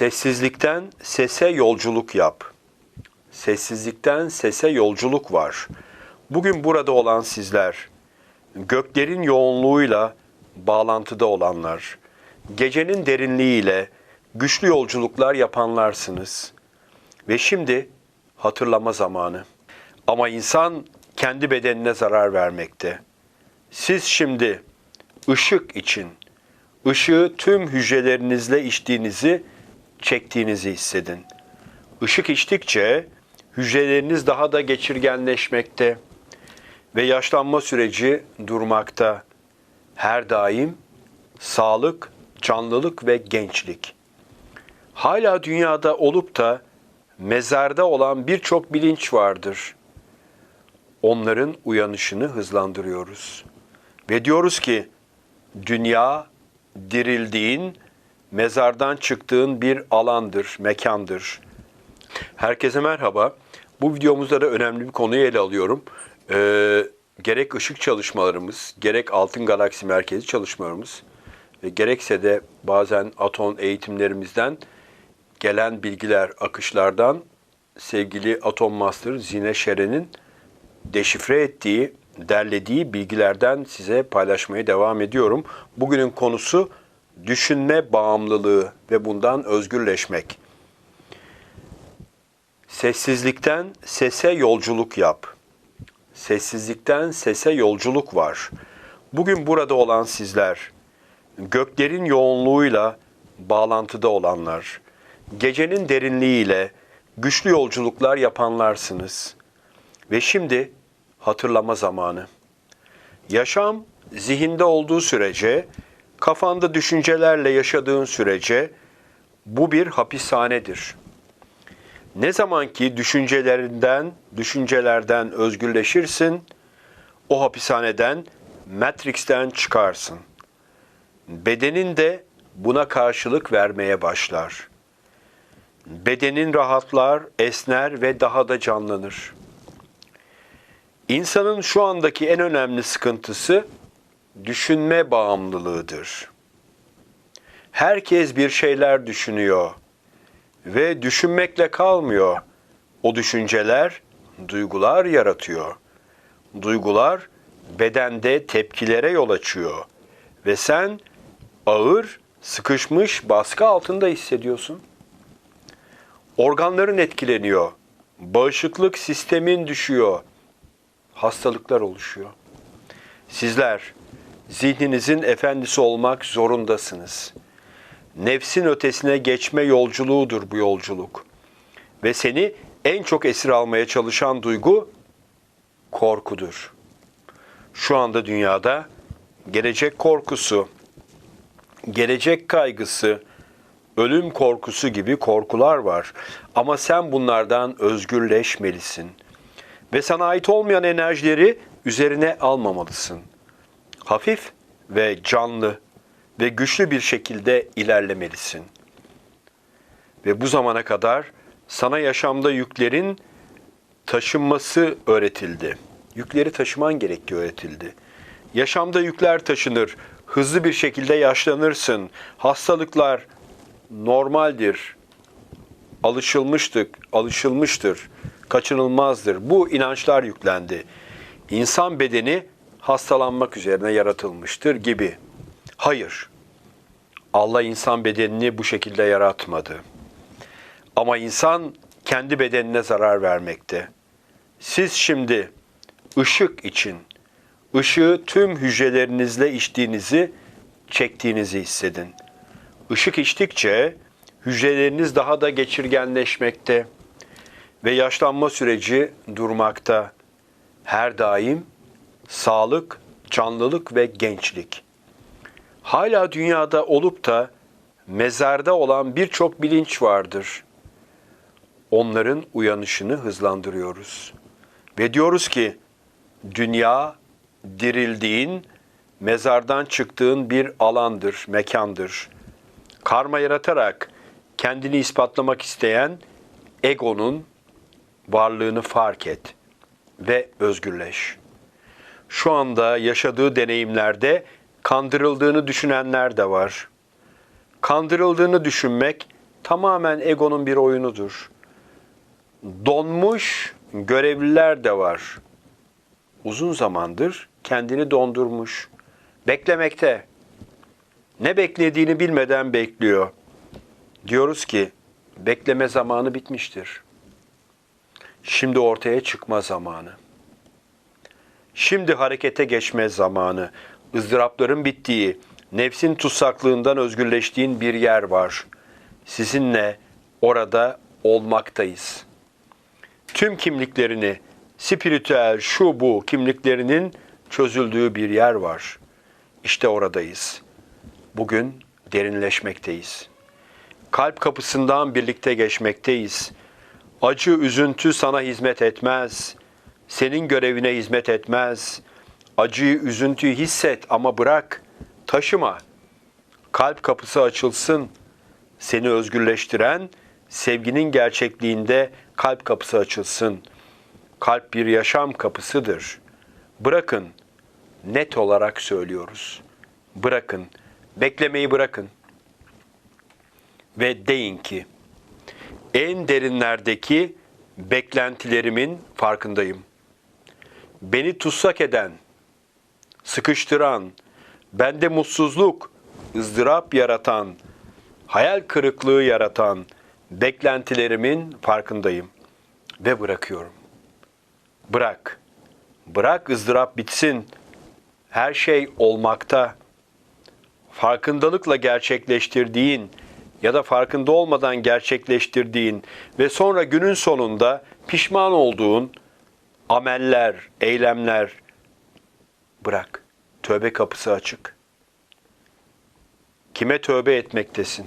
Sessizlikten sese yolculuk yap. Sessizlikten sese yolculuk var. Bugün burada olan sizler, göklerin yoğunluğuyla bağlantıda olanlar, gecenin derinliğiyle güçlü yolculuklar yapanlarsınız. Ve şimdi hatırlama zamanı. Ama insan kendi bedenine zarar vermekte. Siz şimdi ışık için ışığı tüm hücrelerinizle içtiğinizi, çektiğinizi hissedin. Işık içtikçe hücreleriniz daha da geçirgenleşmekte ve yaşlanma süreci durmakta. Her daim sağlık, canlılık ve gençlik. Hala dünyada olup da mezarda olan birçok bilinç vardır. Onların uyanışını hızlandırıyoruz. Ve diyoruz ki dünya dirildiğin, mezardan çıktığın bir alandır, mekandır. Herkese merhaba. Bu videomuzda da önemli bir konuyu ele alıyorum. Ee, gerek ışık çalışmalarımız, gerek Altın Galaksi Merkezi çalışmalarımız ve gerekse de bazen atom eğitimlerimizden gelen bilgiler, akışlardan sevgili Atom Master Zine Şeren'in deşifre ettiği, derlediği bilgilerden size paylaşmaya devam ediyorum. Bugünün konusu düşünme bağımlılığı ve bundan özgürleşmek. Sessizlikten sese yolculuk yap. Sessizlikten sese yolculuk var. Bugün burada olan sizler, göklerin yoğunluğuyla bağlantıda olanlar, gecenin derinliğiyle güçlü yolculuklar yapanlarsınız. Ve şimdi hatırlama zamanı. Yaşam zihinde olduğu sürece, kafanda düşüncelerle yaşadığın sürece bu bir hapishanedir. Ne zaman ki düşüncelerinden, düşüncelerden özgürleşirsin, o hapishaneden, Matrix'ten çıkarsın. Bedenin de buna karşılık vermeye başlar. Bedenin rahatlar, esner ve daha da canlanır. İnsanın şu andaki en önemli sıkıntısı düşünme bağımlılığıdır. Herkes bir şeyler düşünüyor ve düşünmekle kalmıyor. O düşünceler duygular yaratıyor. Duygular bedende tepkilere yol açıyor ve sen ağır, sıkışmış baskı altında hissediyorsun. Organların etkileniyor. Bağışıklık sistemin düşüyor. Hastalıklar oluşuyor. Sizler zihninizin efendisi olmak zorundasınız. Nefsin ötesine geçme yolculuğudur bu yolculuk. Ve seni en çok esir almaya çalışan duygu korkudur. Şu anda dünyada gelecek korkusu, gelecek kaygısı, ölüm korkusu gibi korkular var. Ama sen bunlardan özgürleşmelisin. Ve sana ait olmayan enerjileri üzerine almamalısın. Hafif ve canlı ve güçlü bir şekilde ilerlemelisin. Ve bu zamana kadar sana yaşamda yüklerin taşınması öğretildi. Yükleri taşıman gerektiği öğretildi. Yaşamda yükler taşınır. Hızlı bir şekilde yaşlanırsın. Hastalıklar normaldir. Alışılmıştık, alışılmıştır. Kaçınılmazdır. Bu inançlar yüklendi. İnsan bedeni hastalanmak üzerine yaratılmıştır gibi. Hayır. Allah insan bedenini bu şekilde yaratmadı. Ama insan kendi bedenine zarar vermekte. Siz şimdi ışık için ışığı tüm hücrelerinizle içtiğinizi, çektiğinizi hissedin. Işık içtikçe hücreleriniz daha da geçirgenleşmekte ve yaşlanma süreci durmakta. Her daim sağlık, canlılık ve gençlik. Hala dünyada olup da mezarda olan birçok bilinç vardır. Onların uyanışını hızlandırıyoruz. Ve diyoruz ki dünya dirildiğin, mezardan çıktığın bir alandır, mekandır. Karma yaratarak kendini ispatlamak isteyen egonun varlığını fark et ve özgürleş. Şu anda yaşadığı deneyimlerde kandırıldığını düşünenler de var. Kandırıldığını düşünmek tamamen egonun bir oyunudur. Donmuş görevliler de var. Uzun zamandır kendini dondurmuş. Beklemekte. Ne beklediğini bilmeden bekliyor. Diyoruz ki bekleme zamanı bitmiştir. Şimdi ortaya çıkma zamanı. Şimdi harekete geçme zamanı. ızdırapların bittiği, nefsin tutsaklığından özgürleştiğin bir yer var. Sizinle orada olmaktayız. Tüm kimliklerini, spiritüel şu bu kimliklerinin çözüldüğü bir yer var. İşte oradayız. Bugün derinleşmekteyiz. Kalp kapısından birlikte geçmekteyiz. Acı, üzüntü sana hizmet etmez. Senin görevine hizmet etmez. Acıyı, üzüntüyü hisset ama bırak, taşıma. Kalp kapısı açılsın. Seni özgürleştiren sevginin gerçekliğinde kalp kapısı açılsın. Kalp bir yaşam kapısıdır. Bırakın. Net olarak söylüyoruz. Bırakın. Beklemeyi bırakın. Ve deyin ki en derinlerdeki beklentilerimin farkındayım. Beni tutsak eden, sıkıştıran, bende mutsuzluk, ızdırap yaratan, hayal kırıklığı yaratan beklentilerimin farkındayım ve bırakıyorum. Bırak. Bırak ızdırap bitsin. Her şey olmakta. Farkındalıkla gerçekleştirdiğin ya da farkında olmadan gerçekleştirdiğin ve sonra günün sonunda pişman olduğun ameller, eylemler bırak. Tövbe kapısı açık. Kime tövbe etmektesin?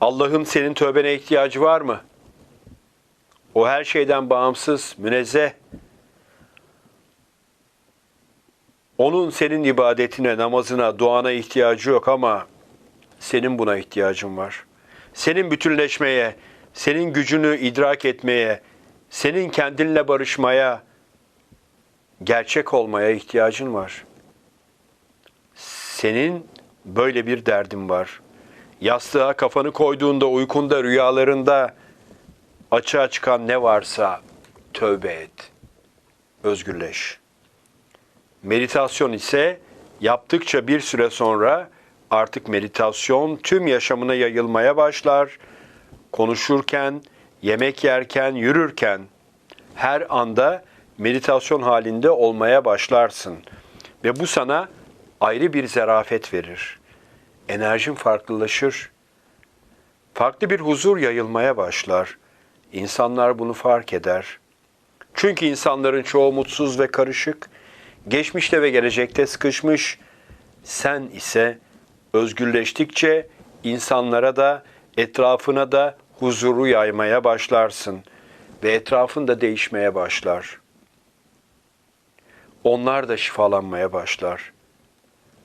Allah'ın senin tövbene ihtiyacı var mı? O her şeyden bağımsız, münezzeh. Onun senin ibadetine, namazına, duana ihtiyacı yok ama senin buna ihtiyacın var. Senin bütünleşmeye, senin gücünü idrak etmeye, senin kendinle barışmaya, gerçek olmaya ihtiyacın var. Senin böyle bir derdin var. Yastığa kafanı koyduğunda, uykunda, rüyalarında açığa çıkan ne varsa tövbe et. Özgürleş. Meditasyon ise yaptıkça bir süre sonra artık meditasyon tüm yaşamına yayılmaya başlar. Konuşurken, yemek yerken, yürürken her anda meditasyon halinde olmaya başlarsın. Ve bu sana ayrı bir zerafet verir. Enerjin farklılaşır. Farklı bir huzur yayılmaya başlar. İnsanlar bunu fark eder. Çünkü insanların çoğu mutsuz ve karışık, geçmişte ve gelecekte sıkışmış. Sen ise özgürleştikçe insanlara da etrafına da huzuru yaymaya başlarsın ve etrafın da değişmeye başlar. Onlar da şifalanmaya başlar.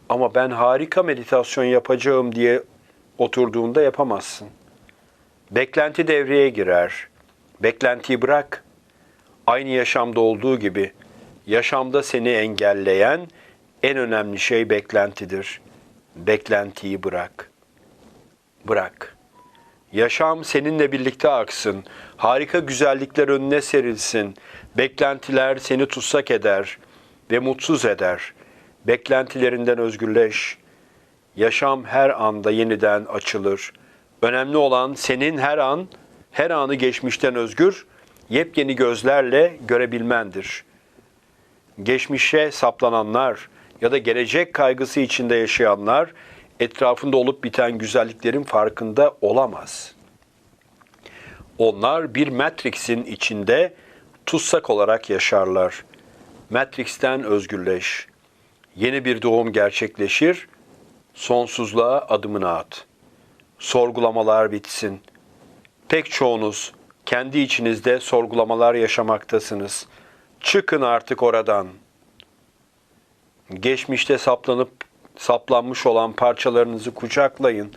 Ama ben harika meditasyon yapacağım diye oturduğunda yapamazsın. Beklenti devreye girer. Beklentiyi bırak. Aynı yaşamda olduğu gibi yaşamda seni engelleyen en önemli şey beklentidir. Beklentiyi bırak. Bırak. Yaşam seninle birlikte aksın. Harika güzellikler önüne serilsin. Beklentiler seni tutsak eder ve mutsuz eder. Beklentilerinden özgürleş. Yaşam her anda yeniden açılır. Önemli olan senin her an, her anı geçmişten özgür, yepyeni gözlerle görebilmendir. Geçmişe saplananlar ya da gelecek kaygısı içinde yaşayanlar etrafında olup biten güzelliklerin farkında olamaz. Onlar bir Matrix'in içinde tutsak olarak yaşarlar. Matrix'ten özgürleş. Yeni bir doğum gerçekleşir. Sonsuzluğa adımını at. Sorgulamalar bitsin. Pek çoğunuz kendi içinizde sorgulamalar yaşamaktasınız. Çıkın artık oradan. Geçmişte saplanıp saplanmış olan parçalarınızı kucaklayın.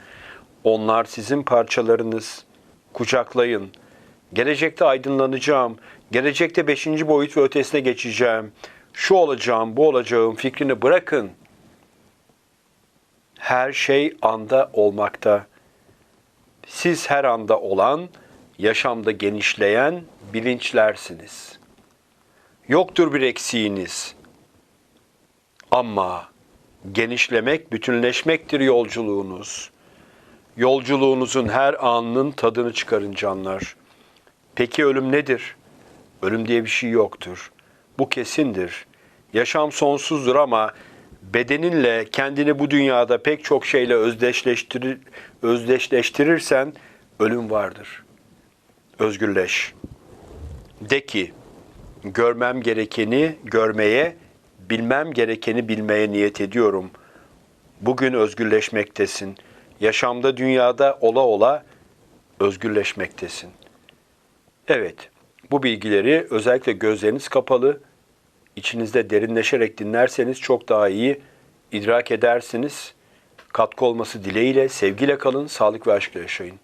Onlar sizin parçalarınız. Kucaklayın. Gelecekte aydınlanacağım. Gelecekte beşinci boyut ve ötesine geçeceğim. Şu olacağım, bu olacağım fikrini bırakın. Her şey anda olmakta. Siz her anda olan, yaşamda genişleyen bilinçlersiniz. Yoktur bir eksiğiniz. Ama genişlemek, bütünleşmektir yolculuğunuz. Yolculuğunuzun her anının tadını çıkarın canlar. Peki ölüm nedir? Ölüm diye bir şey yoktur. Bu kesindir. Yaşam sonsuzdur ama bedeninle kendini bu dünyada pek çok şeyle özdeşleştirir, özdeşleştirirsen ölüm vardır. Özgürleş. De ki, görmem gerekeni görmeye, bilmem gerekeni bilmeye niyet ediyorum. Bugün özgürleşmektesin. Yaşamda dünyada ola ola özgürleşmektesin. Evet, bu bilgileri özellikle gözleriniz kapalı, içinizde derinleşerek dinlerseniz çok daha iyi idrak edersiniz. Katkı olması dileğiyle, sevgiyle kalın, sağlık ve aşkla yaşayın.